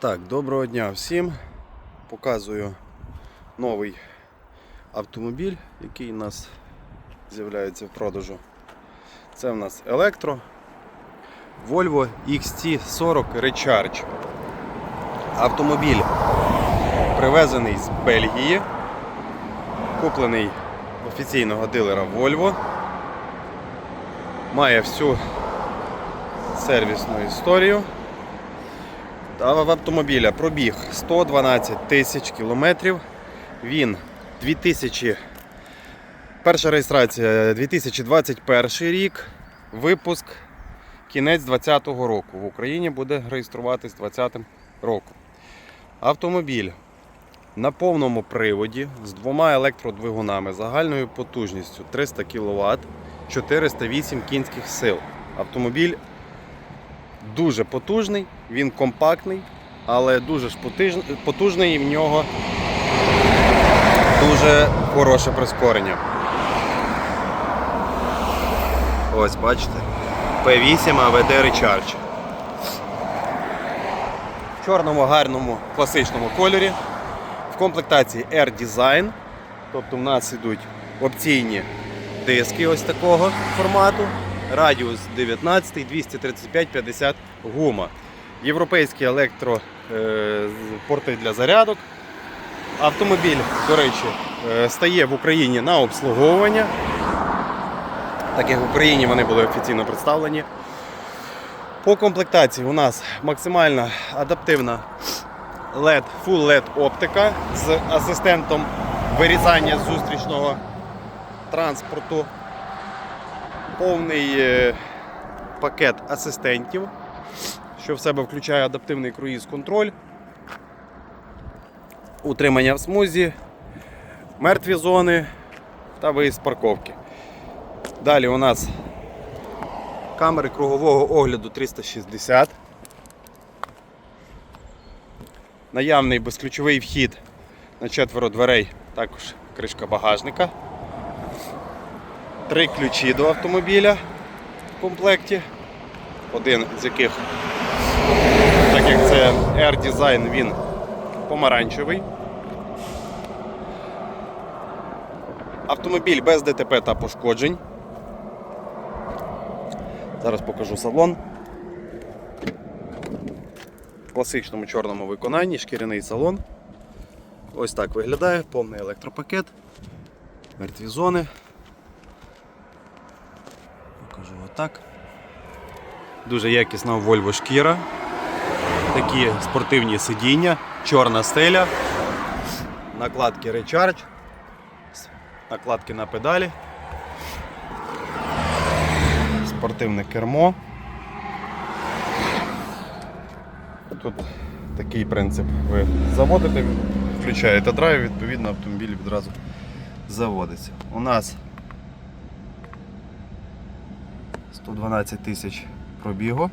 Так, доброго дня всім. Показую новий автомобіль, який у нас з'являється в продажу. Це в нас електро Volvo XT40 Recharge. Автомобіль привезений з Бельгії, куплений офіційного дилера Volvo. Має всю сервісну історію. Автомобіля пробіг 112 тисяч кілометрів. Він 2000, перша реєстрація 2021 рік, випуск кінець 2020 року. В Україні буде реєструватись 2020 року. Автомобіль на повному приводі з двома електродвигунами загальною потужністю 300 кВт, 408 кінських сил. Автомобіль дуже потужний, він компактний, але дуже ж потужний і в нього дуже хороше прискорення. Ось, бачите? P8 AVD Recharge. В чорному гарному класичному кольорі. В комплектації R-Design. Тобто в нас йдуть опційні диски ось такого формату. Радіус 19, 235, 50 гума. Європейські електропорти для зарядок. Автомобіль, до речі, е, стає в Україні на обслуговування. Так як в Україні вони були офіційно представлені. По комплектації у нас максимально адаптивна LED, Full LED оптика з асистентом вирізання зустрічного транспорту. Повний е, пакет асистентів, що в себе включає адаптивний круїз-контроль, утримання в смузі, мертві зони та виїзд з парковки. Далі у нас камери кругового огляду 360. Наявний безключовий вхід на четверо дверей, також кришка багажника. Три ключі до автомобіля в комплекті. Один з яких, так як це R-Design, він помаранчевий. Автомобіль без ДТП та пошкоджень. Зараз покажу салон. В класичному чорному виконанні, шкіряний салон. Ось так виглядає, повний електропакет, мертві зони. Покажу отак. Дуже якісна Volvo шкіра. Такі спортивні сидіння, чорна стеля, накладки Recharge, накладки на педалі, спортивне кермо. Тут такий принцип. Ви заводите, включаєте драйв, відповідно автомобіль відразу заводиться. У нас 112 тисяч пробігу.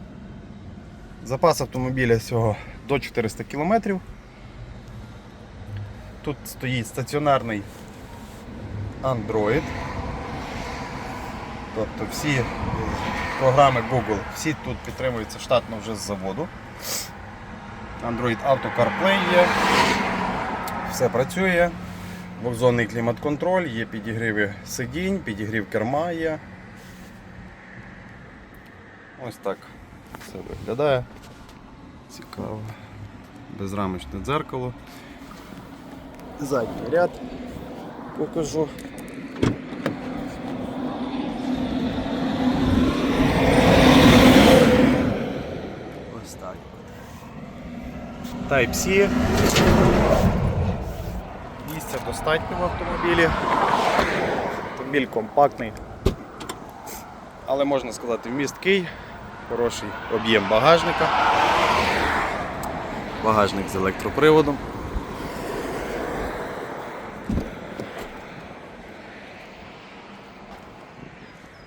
Запас автомобіля всього до 400 км. Тут стоїть стаціонарний Android. Тобто всі програми Google, всі тут підтримуються штатно вже з заводу. Android Auto CarPlay є, все працює, двохзонний клімат-контроль, є підігріви сидінь, підігрів керма є. Ось так все виглядає. Цікаво. Безрамочне дзеркало. Задній ряд покажу. Ось так. Type-C. Місця достатньо в автомобілі. Автомобіль компактний, але можна сказати вмісткий, хороший об'єм багажника. Багажник з електроприводом.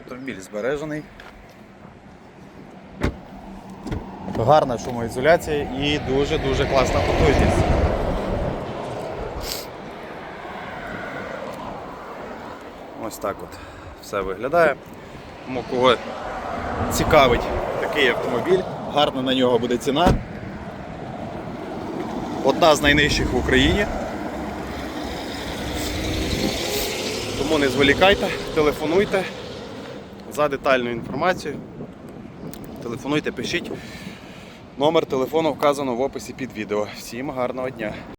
Автомобіль збережений. Гарна шумоізоляція і дуже-дуже класна потужність. Ось так от все виглядає. Тому кого цікавить такий автомобіль, гарна на нього буде ціна. одна з найнижчих в Україні. Тому не зволікайте, телефонуйте за детальну інформацію. Телефонуйте, пишіть. Номер телефону вказано в описі під відео. Всім гарного дня!